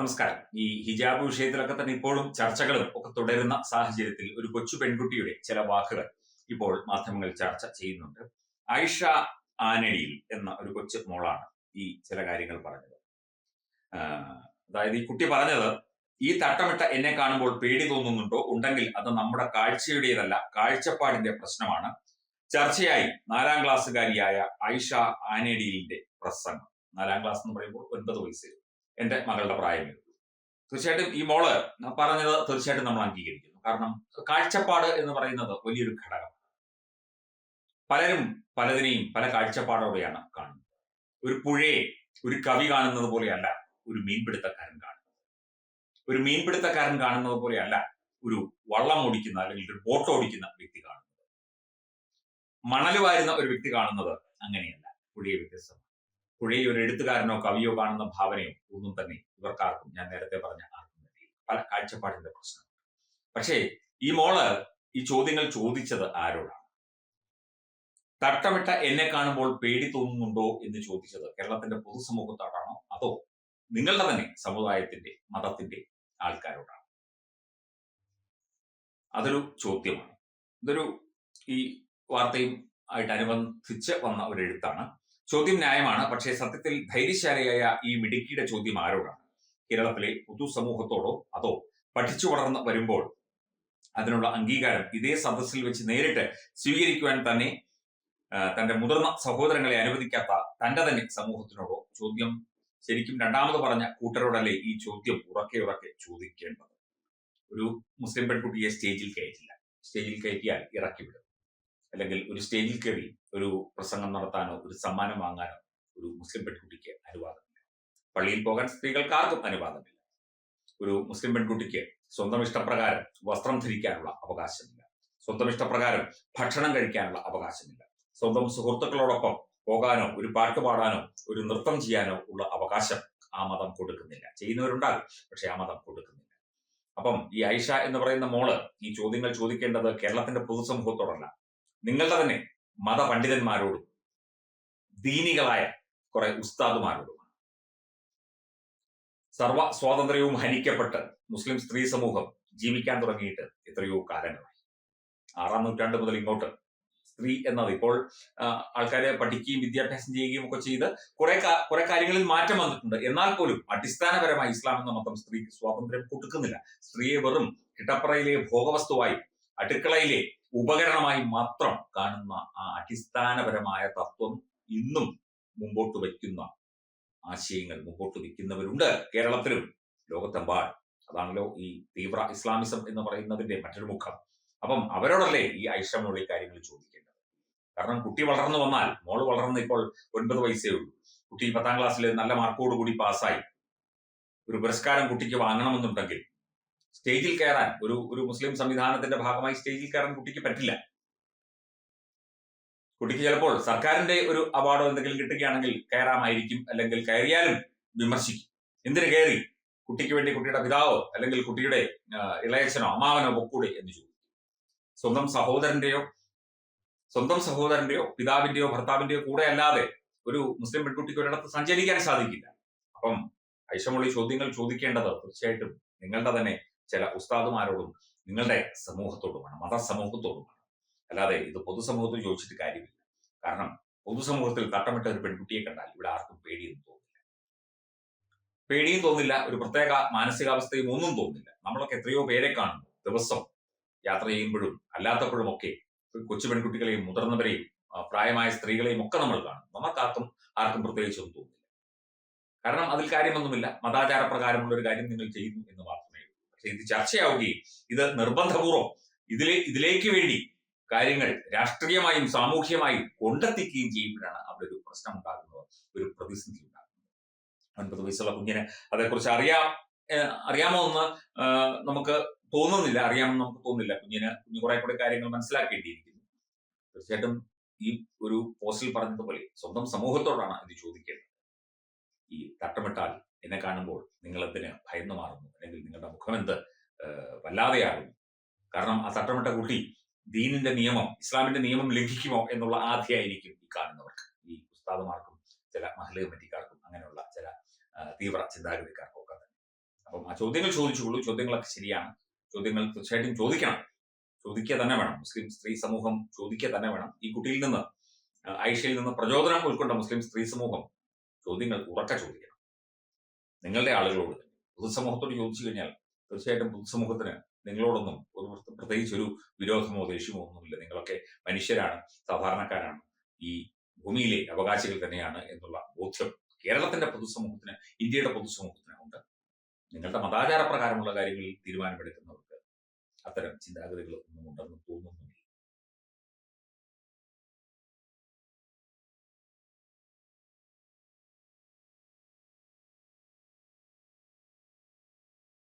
നമസ്കാരം. ഈ ഹിജാബ് വിഷയത്തിലൊക്കെ തന്നെ ഇപ്പോഴും ചർച്ചകളും ഒക്കെ തുടരുന്ന സാഹചര്യത്തിൽ ഒരു കൊച്ചു പെൺകുട്ടിയുടെ ചില വാക്കുകൾ ഇപ്പോൾ മാധ്യമങ്ങൾ ചർച്ച ചെയ്യുന്നുണ്ട്. ആയിഷ ആനടിയിൽ എന്ന ഒരു കൊച്ചു മോളാണ് ഈ ചില കാര്യങ്ങൾ പറഞ്ഞത്. അതായത് ഈ കുട്ടി പറഞ്ഞത് ഈ തട്ടമിട്ട എന്നെ കാണുമ്പോൾ പേടി തോന്നുന്നുണ്ടോ? ഉണ്ടെങ്കിൽ അത് നമ്മുടെ കാഴ്ചയുടേതല്ല കാഴ്ചപ്പാടിന്റെ പ്രശ്നമാണ്. ചർച്ചയായി നാലാം ക്ലാസ്സുകാരിയായ ആയിഷ ആനേഡിയിലിന്റെ പ്രസംഗം. നാലാം ക്ലാസ് എന്ന് പറയുമ്പോൾ ഒൻപത് വയസ്സ്. എന്റെ മകളുടെ പ്രായം. ഉള്ളൂ തീർച്ചയായിട്ടും ഈ മോൾ പറഞ്ഞത് തീർച്ചയായിട്ടും നമ്മൾ അംഗീകരിക്കുന്നു. കാരണം കാഴ്ചപ്പാട് എന്ന് പറയുന്നത് വലിയൊരു ഘടകം പലരും പലതിനെയും പല കാഴ്ചപ്പാടോടെയാണ് കാണുന്നത്. ഒരു പുഴയെ ഒരു കവി കാണുന്നത് പോലെയല്ല ഒരു മീൻപിടുത്തക്കാരൻ കാണുന്നത്. ഒരു മീൻപിടുത്തക്കാരൻ കാണുന്നത് പോലെയല്ല ഒരു വള്ളം ഓടിക്കുന്ന അല്ലെങ്കിൽ ഒരു ബോട്ട് ഓടിക്കുന്ന വ്യക്തി കാണുന്നത്. മണൽ വാരുന്ന ഒരു വ്യക്തി കാണുന്നത് അങ്ങനെയല്ല. പുഴയെ വ്യത്യസ്തമാണ്. പുഴയെ ഒരു എഴുത്തുകാരനോ കവിയോ കാണുന്ന ഭാവനയോ ഒന്നും തന്നെ ഇവർക്കാർക്കും ഞാൻ നേരത്തെ പറഞ്ഞ ആർക്കും തന്നെ പല കാഴ്ചപ്പാടിന്റെ പ്രശ്നം പക്ഷേ ഈ മോൾ ഈ ചോദ്യങ്ങൾ ചോദിച്ചത് ആരോടാണ്? തട്ടമിട്ട എന്നെ കാണുമ്പോൾ പേടി തോന്നുന്നുണ്ടോ എന്ന് ചോദിച്ചത് കേരളത്തിന്റെ പൊതുസമൂഹത്തോടാണോ അതോ നിങ്ങളുടെ തന്നെ സമുദായത്തിന്റെ മതത്തിന്റെ ആൾക്കാരോടാണ്? അതൊരു ചോദ്യമാണ്. ഇതൊരു ഈ വാർത്തയും ആയിട്ട് അനുബന്ധിച്ച് വന്ന ഒരു എഴുത്താണ്. ചോദ്യം ന്യായമാണ് പക്ഷേ സത്യത്തിൽ ധൈര്യശാലിയായ ഈ മിടുക്കിയുടെ ചോദ്യം ആരോടാണ്? കേരളത്തിലെ പൊതുസമൂഹത്തോടോ അതോ പഠിച്ചു വളർന്ന് വരുമ്പോൾ അതിനുള്ള അംഗീകാരം ഇതേ സദസ്സിൽ വെച്ച് നേരിട്ട് സ്വീകരിക്കുവാൻ തന്നെ തന്റെ മുതിർന്ന സഹോദരങ്ങളെ അനുവദിക്കാത്ത തന്റെ തന്നെ സമൂഹത്തിനോടോ ചോദ്യം ശരിക്കും രണ്ടാമത് പറഞ്ഞ കൂട്ടരോടല്ലേ ഈ ചോദ്യം ഉറക്കെ ഉറക്കെ ചോദിക്കേണ്ടത്? ഒരു മുസ്ലിം പെൺകുട്ടിയെ സ്റ്റേജിൽ കയറ്റില്ല. സ്റ്റേജിൽ കയറ്റിയാൽ ഇറക്കി വിടും. അല്ലെങ്കിൽ ഒരു സ്റ്റേജിൽ കയറി ഒരു പ്രസംഗം നടത്താനോ ഒരു സമ്മാനം വാങ്ങാനോ ഒരു മുസ്ലിം പെൺകുട്ടിക്ക് അനുവാദമില്ല. പള്ളിയിൽ പോകാൻ സ്ത്രീകൾക്ക് ആർക്കും അനുവാദമില്ല. ഒരു മുസ്ലിം പെൺകുട്ടിക്ക് സ്വന്തം ഇഷ്ടപ്രകാരം വസ്ത്രം ധരിക്കാനുള്ള അവകാശമില്ല. സ്വന്തം ഇഷ്ടപ്രകാരം ഭക്ഷണം കഴിക്കാനുള്ള അവകാശമില്ല. സ്വന്തം സുഹൃത്തുക്കളോടൊപ്പം പോകാനോ ഒരു പാട്ട് പാടാനോ ഒരു നൃത്തം ചെയ്യാനോ ഉള്ള അവകാശം ആ മതം കൊടുക്കുന്നില്ല. ചെയ്യുന്നവരുണ്ടാകും പക്ഷെ ആ മതം കൊടുക്കുന്നില്ല. അപ്പം ഈ ഐഷ എന്ന് പറയുന്ന മോൾ ഈ ചോദ്യങ്ങൾ ചോദിക്കേണ്ടത് കേരളത്തിന്റെ പൊതുസമൂഹത്തോടല്ല. നിങ്ങളുടെ തന്നെ മതപണ്ഡിതന്മാരോടും ദീനികളായ കുറെ ഉസ്താദുമാരോടുമാണ് സർവ സ്വാതന്ത്ര്യവും ഹനിക്കപ്പെട്ട് മുസ്ലിം സ്ത്രീ സമൂഹം ജീവിക്കാൻ തുടങ്ങിയിട്ട് എത്രയോ കാലങ്ങളായി. ആറാം നൂറ്റാണ്ട് മുതൽ ഇങ്ങോട്ട് സ്ത്രീ എന്നത് ഇപ്പോൾ ആൾക്കാരെ പഠിക്കുകയും വിദ്യാഭ്യാസം ചെയ്യുകയും ഒക്കെ ചെയ്ത് കുറെ കുറെ കാര്യങ്ങളിൽ മാറ്റം വന്നിട്ടുണ്ട്. എന്നാൽ പോലും അടിസ്ഥാനപരമായി ഇസ്ലാം എന്ന മതം സ്ത്രീക്ക് സ്വാതന്ത്ര്യം കൊടുക്കുന്നില്ല. സ്ത്രീയെ വെറും കിട്ടപ്പറയിലെ ഭോഗവസ്തുവായി അടുക്കളയിലെ ഉപകരണമായി മാത്രം കാണുന്ന ആ അടിസ്ഥാനപരമായ തത്വം ഇന്നും മുമ്പോട്ട് വയ്ക്കുന്ന ആശയങ്ങൾ മുമ്പോട്ട് വയ്ക്കുന്നവരുണ്ട്. കേരളത്തിലും ലോകത്തെമ്പാടും. അതാണല്ലോ ഈ തീവ്ര ഇസ്ലാമിസം എന്ന് പറയുന്നതിന്റെ മറ്റൊരു മുഖം. അപ്പം അവരോടല്ലേ ഈ ഐഷമുള്ള കാര്യങ്ങൾ ചോദിക്കേണ്ടത്? കാരണം കുട്ടി വളർന്നു വന്നാൽ മോൾ വളർന്ന് ഇപ്പോൾ ഒൻപത് വയസ്സേ ഉള്ളൂ. കുട്ടി പത്താം ക്ലാസ്സിൽ നല്ല മാർക്കോട് കൂടി പാസ്സായി. ഒരു പുരസ്കാരം കുട്ടിക്ക് വാങ്ങണമെന്നുണ്ടെങ്കിൽ സ്റ്റേജിൽ കയറാൻ ഒരു ഒരു മുസ്ലിം സംവിധാനത്തിന്റെ ഭാഗമായി സ്റ്റേജിൽ കയറാൻ കുട്ടിക്ക് പറ്റില്ല. കുട്ടിക്ക് ചിലപ്പോൾ സർക്കാരിന്റെ ഒരു അവാർഡോ എന്തെങ്കിലും കിട്ടുകയാണെങ്കിൽ കയറാമായിരിക്കും അല്ലെങ്കിൽ കയറിയാലും വിമർശിക്കും. എന്തിനു കയറി? കുട്ടിക്ക് വേണ്ടി കുട്ടിയുടെ പിതാവോ അല്ലെങ്കിൽ കുട്ടിയുടെ ഇളയച്ഛനോ അമ്മാവനോ പൊക്കൂടെ എന്ന് ചോദിക്കും. സ്വന്തം സഹോദരന്റെയോ സ്വന്തം സഹോദരന്റെയോ പിതാവിന്റെയോ ഭർത്താവിന്റെയോ കൂടെ അല്ലാതെ ഒരു മുസ്ലിം പെൺകുട്ടിക്ക് ഒരിടത്ത് സഞ്ചരിക്കാൻ സാധിക്കില്ല. അപ്പം ഐഷമൊളി ചോദ്യങ്ങൾ ചോദിക്കേണ്ടത് തീർച്ചയായിട്ടും നിങ്ങളുടെ തന്നെ ചില ഉസ്താദുമാരോടും നിങ്ങളുടെ സമൂഹത്തോടുമാണ് മതസമൂഹത്തോടുമാണ് അല്ലാതെ ഇത് പൊതുസമൂഹത്തിൽ ചോദിച്ചിട്ട് കാര്യമില്ല. കാരണം പൊതുസമൂഹത്തിൽ തട്ടമിട്ട ഒരു പെൺകുട്ടിയെ കണ്ടാൽ ഇവിടെ ആർക്കും പേടിയൊന്നും തോന്നില്ല. പേടിയും തോന്നില്ല ഒരു പ്രത്യേക മാനസികാവസ്ഥയും ഒന്നും തോന്നില്ല. നമ്മളൊക്കെ എത്രയോ പേരെ കാണുന്നു. ദിവസം യാത്ര ചെയ്യുമ്പോഴും അല്ലാത്തപ്പോഴും ഒക്കെ കൊച്ചു പെൺകുട്ടികളെയും മുതിർന്നവരെയും പ്രായമായ സ്ത്രീകളെയും ഒക്കെ നമ്മൾ കാണും നമുക്കാർക്കും ആർക്കും പ്രത്യേകിച്ചൊന്നും തോന്നില്ല. കാരണം അതിൽ കാര്യമൊന്നുമില്ല. മതാചാര പ്രകാരമുള്ള ഒരു കാര്യം നിങ്ങൾ ചെയ്യുന്നു എന്ന് ഉള്ളൂ ഇത് ചർച്ചയാവുകയും ഇത് നിർബന്ധപൂർവം ഇതിലെ ഇതിലേക്ക് വേണ്ടി കാര്യങ്ങൾ രാഷ്ട്രീയമായും സാമൂഹ്യമായും കൊണ്ടെത്തിക്കുകയും ചെയ്യുമ്പോഴാണ് അവിടെ ഒരു പ്രശ്നം ഉണ്ടാകുന്നത് ഒരു പ്രതിസന്ധി ഉണ്ടാകുന്നത്. ഒൻപത് വയസ്സുള്ള കുഞ്ഞിന് അതേക്കുറിച്ച് അറിയാം അറിയാമോ എന്ന് നമുക്ക് തോന്നുന്നില്ല അറിയാമെന്ന് നമുക്ക് തോന്നുന്നില്ല. കുഞ്ഞിന് കുഞ്ഞു കുറെ കൂടെ കാര്യങ്ങൾ മനസ്സിലാക്കേണ്ടിയിരിക്കുന്നു. തീർച്ചയായിട്ടും ഈ ഒരു പോസ്റ്റിൽ പറഞ്ഞതുപോലെ സ്വന്തം സമൂഹത്തോടാണ് ഇത് ചോദിക്കേണ്ടത്. ഈ തട്ടമിട്ടാൽ എന്നെ കാണുമ്പോൾ നിങ്ങൾ എന്തിന് ഭയന്നു മാറുന്നു? അല്ലെങ്കിൽ നിങ്ങളുടെ മുഖം എന്ത്? വല്ലാതെയാകുന്നു കാരണം ആ തട്ടമിട്ട കുട്ടി ദീനിന്റെ നിയമം ഇസ്ലാമിന്റെ നിയമം ലംഘിക്കുമോ എന്നുള്ള ആധിയായിരിക്കും ഈ കാണുന്നവർക്ക്. ഈ ഉസ്താദുമാർക്കും ചില മഹല കമ്മിറ്റിക്കാർക്കും അങ്ങനെയുള്ള ചില തീവ്ര ചിന്താഗതിക്കാർക്കും ഒക്കെ തന്നെ. ആ ചോദ്യങ്ങൾ ചോദിച്ചുള്ളൂ ചോദ്യങ്ങളൊക്കെ ശരിയാണ്. ചോദ്യങ്ങൾ തീർച്ചയായിട്ടും ചോദിക്കണം. ചോദിക്കുക തന്നെ വേണം. മുസ്ലിം സ്ത്രീ സമൂഹം ചോദിക്കുക തന്നെ വേണം. ഈ കുട്ടിയിൽ നിന്ന് ആയിഷയിൽ നിന്ന് പ്രചോദനം ഉൾക്കൊണ്ട മുസ്ലിം സ്ത്രീ സമൂഹം ചോദ്യങ്ങൾ ഉറക്ക ചോദിക്കണം. നിങ്ങളുടെ ആളുകളോട്. പൊതുസമൂഹത്തോട് ചോദിച്ചു കഴിഞ്ഞാൽ തീർച്ചയായിട്ടും പൊതുസമൂഹത്തിന് നിങ്ങളോടൊന്നും ഒരു പ്രത്യേക- പ്രത്യേകിച്ച് ഒരു വിരോധമോ ദേഷ്യമോ ഒന്നുമില്ല. നിങ്ങളൊക്കെ മനുഷ്യരാണ് സാധാരണക്കാരാണ്. ഈ ഭൂമിയിലെ അവകാശികൾ തന്നെയാണ് എന്നുള്ള ബോധ്യം കേരളത്തിന്റെ പൊതുസമൂഹത്തിന് ഇന്ത്യയുടെ പൊതുസമൂഹത്തിന് ഉണ്ട്. നിങ്ങളുടെ മതാചാര പ്രകാരമുള്ള കാര്യങ്ങളിൽ തീരുമാനമെടുക്കുന്നവർക്ക് അത്തരം ചിന്താഗതികൾ ഒന്നും ഉണ്ടെന്ന് തോന്നുന്നില്ല